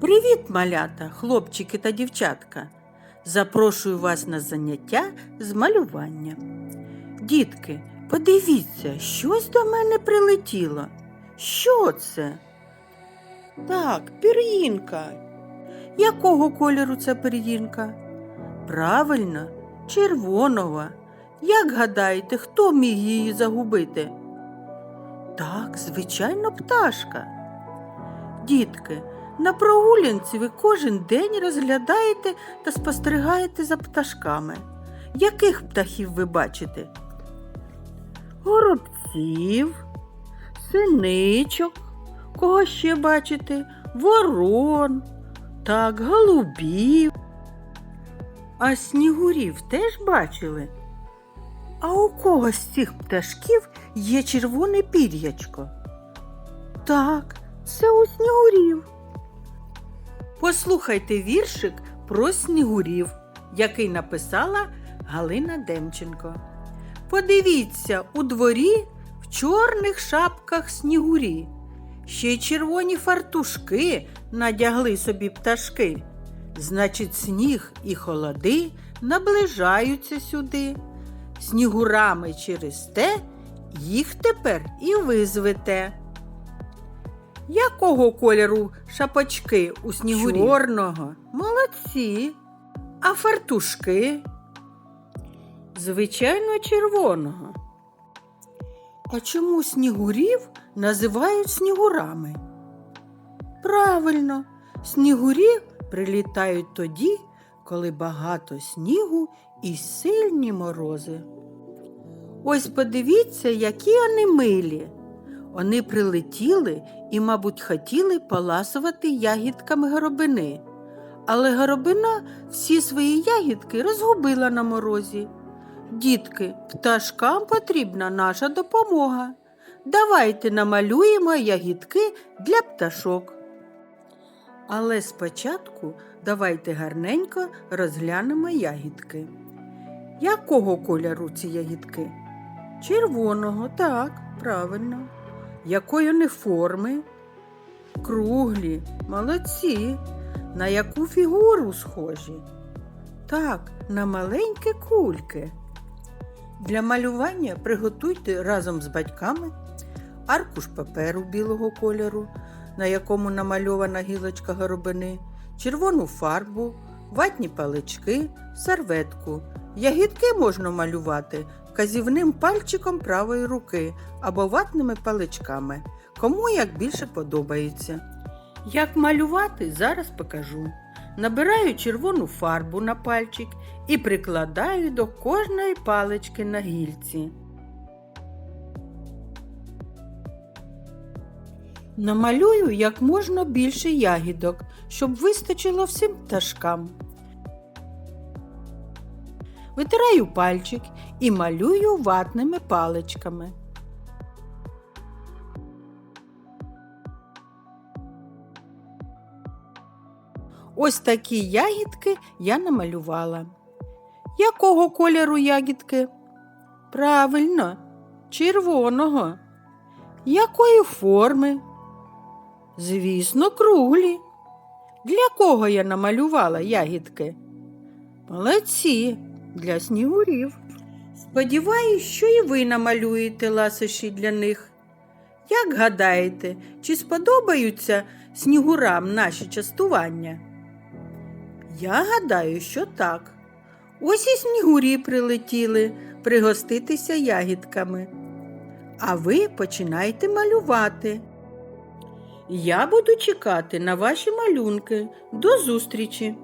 Привіт, малята, хлопчики та дівчатка! Запрошую вас на заняття з малювання. Дітки, подивіться, щось до мене прилетіло. Що це? Так, пір'їнка. Якого кольору ця пір'їнка? Правильно, червоного. Як гадаєте, хто міг її загубити? Так, звичайно, пташка. Дітки, на прогулянці ви кожен день розглядаєте та спостерігаєте за пташками. Яких птахів ви бачите? Горобців, синичок, кого ще бачите? Ворон, так, голубів. А снігурів теж бачили? А у кого з цих пташків є червоне пір'ячко? Так, це у снігурів. Послухайте віршик про снігурів, який написала Галина Демченко. Подивіться, у дворі в чорних шапках снігурі. Ще й червоні фартушки надягли собі пташки. Значить, сніг і холоди наближаються сюди. Снігурами через те їх тепер і визвете. Якого кольору шапочки у снігурі? Чорного. Молодці. А фартушки? Звичайно, червоного. А чому снігурів називають снігурами? Правильно, снігурі прилітають тоді, коли багато снігу і сильні морози. Ось подивіться, які вони милі. Вони прилетіли і, мабуть, хотіли поласувати ягідками горобини. Але горобина всі свої ягідки розгубила на морозі. Дітки, пташкам потрібна наша допомога. Давайте намалюємо ягідки для пташок. Але спочатку давайте гарненько розглянемо ягідки. Якого кольору ці ягідки? Червоного, так, правильно. Якої вони форми? Круглі, молодці. На яку фігуру схожі? Так, на маленькі кульки. Для малювання приготуйте разом з батьками аркуш паперу білого кольору, на якому намальована гілочка горобини, червону фарбу, ватні палички, серветку. Ягідки можна малювати вказівним пальчиком правої руки або ватними паличками, кому як більше подобається. Як малювати, зараз покажу. Набираю червону фарбу на пальчик і прикладаю до кожної палички на гільці. Намалюю як можна більше ягідок, щоб вистачило всім пташкам. Витираю пальчик і малюю ватними паличками. Ось такі ягідки я намалювала. Якого кольору ягідки? Правильно, червоного. Якої форми? Звісно, круглі. Для кого я намалювала ягідки? Молодці, для снігурів. Сподіваюсь, що і ви намалюєте ласощі для них. Як гадаєте, чи сподобаються снігурам наші частування? Я гадаю, що так. Ось і снігурі прилетіли пригоститися ягідками. А ви починайте малювати. Я буду чекати на ваші малюнки. До зустрічі!